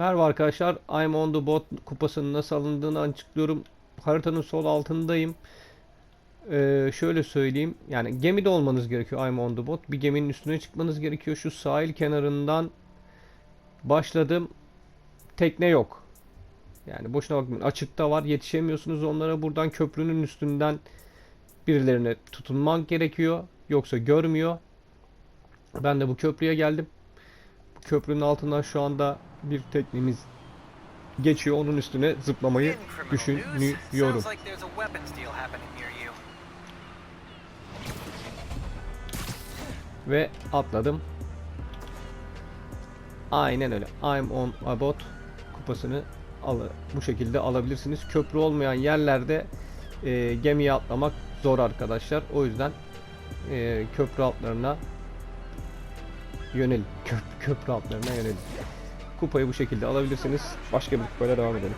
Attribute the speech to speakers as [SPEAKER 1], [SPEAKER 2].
[SPEAKER 1] Merhaba arkadaşlar. I'm on the bot kupasının nasıl alındığını açıklıyorum. Haritanın sol altındayım. Ee, şöyle söyleyeyim. Yani gemide olmanız gerekiyor I'm on the bot. Bir geminin üstüne çıkmanız gerekiyor. Şu sahil kenarından başladım. Tekne yok. Yani boşuna bakmayın. Açıkta var. Yetişemiyorsunuz onlara. Buradan köprünün üstünden birilerine tutunmak gerekiyor. Yoksa görmüyor. Ben de bu köprüye geldim. Bu köprünün altından şu anda bir teknemiz geçiyor. Onun üstüne zıplamayı düşünüyorum. Ve atladım. Aynen öyle. I'm on a boat kupasını al bu şekilde alabilirsiniz. Köprü olmayan yerlerde e, gemiye atlamak zor arkadaşlar. O yüzden e, köprü altlarına yönelin. Köp- köprü altlarına yönelin. Kupayı bu şekilde alabilirsiniz. Başka bir kupayla devam edelim.